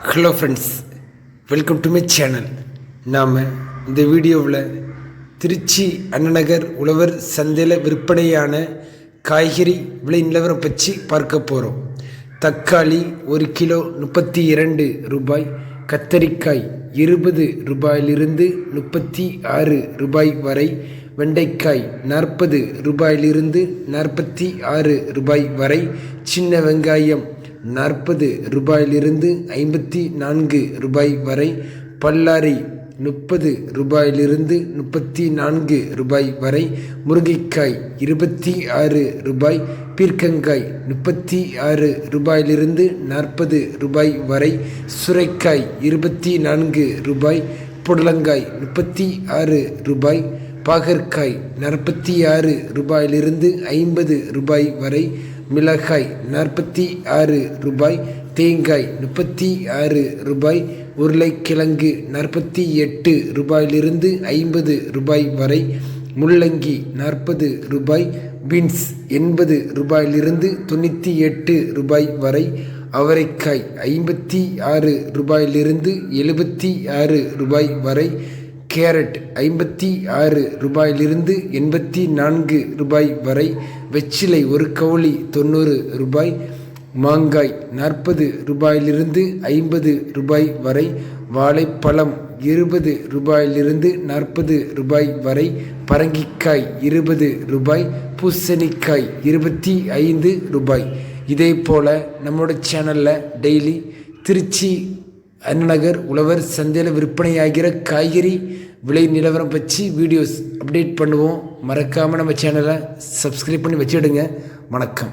Hello friends welcome to my channel நாம் இந்த வீடியோவில் திருச்சி அண்ணநகர் உழவர் சந்தையில் விற்பனையான காய்கறி விலை நிலவரம் பற்றி பார்க்க போகிறோம் தக்காளி ஒரு கிலோ முப்பத்தி இரண்டு ரூபாய் கத்தரிக்காய் இருபது ரூபாயிலிருந்து முப்பத்தி ஆறு ரூபாய் வரை வெண்டைக்காய் நாற்பது ரூபாயிலிருந்து நாற்பத்தி ஆறு ரூபாய் வரை சின்ன வெங்காயம் நாற்பது ரூபாயிலிருந்து ஐம்பத்தி நான்கு ரூபாய் வரை பல்லாரி முப்பது ரூபாயிலிருந்து முப்பத்தி நான்கு ரூபாய் வரை முருங்கைக்காய் இருபத்தி ஆறு ரூபாய் பீர்க்கங்காய் முப்பத்தி ஆறு ரூபாயிலிருந்து நாற்பது ரூபாய் வரை சுரைக்காய் இருபத்தி நான்கு ரூபாய் புடலங்காய் முப்பத்தி ஆறு ரூபாய் பாகற்காய் நாற்பத்தி ஆறு ரூபாயிலிருந்து ஐம்பது ரூபாய் வரை மிளகாய் நாற்பத்தி ஆறு ரூபாய் தேங்காய் முப்பத்தி ஆறு ரூபாய் உருளைக்கிழங்கு நாற்பத்தி எட்டு ரூபாயிலிருந்து ஐம்பது ரூபாய் வரை முள்ளங்கி நாற்பது ரூபாய் பீன்ஸ் எண்பது ரூபாயிலிருந்து தொண்ணூற்றி எட்டு ரூபாய் வரை அவரைக்காய் ஐம்பத்தி ஆறு ரூபாயிலிருந்து எழுபத்தி ஆறு ரூபாய் வரை கேரட் ஐம்பத்தி ஆறு ரூபாயிலிருந்து எண்பத்தி நான்கு ரூபாய் வரை வெச்சிலை ஒரு கவுளி தொண்ணூறு ரூபாய் மாங்காய் நாற்பது ரூபாயிலிருந்து ஐம்பது ரூபாய் வரை வாழைப்பழம் இருபது ரூபாயிலிருந்து நாற்பது ரூபாய் வரை பரங்கிக்காய் இருபது ரூபாய் பூசணிக்காய் இருபத்தி ஐந்து ரூபாய். இதே போல் நம்மளோட சேனலில் டெய்லி திருச்சி அண்ணநகர் உழவர் சந்தையில் விற்பனையாகிற காய்கறி விலை நிலவரம் பற்றி வீடியோஸ் அப்டேட் பண்ணுவோம். மறக்காமல் நம்ம சேனலை சப்ஸ்கிரைப் பண்ணி வச்சுடுங்க வணக்கம்.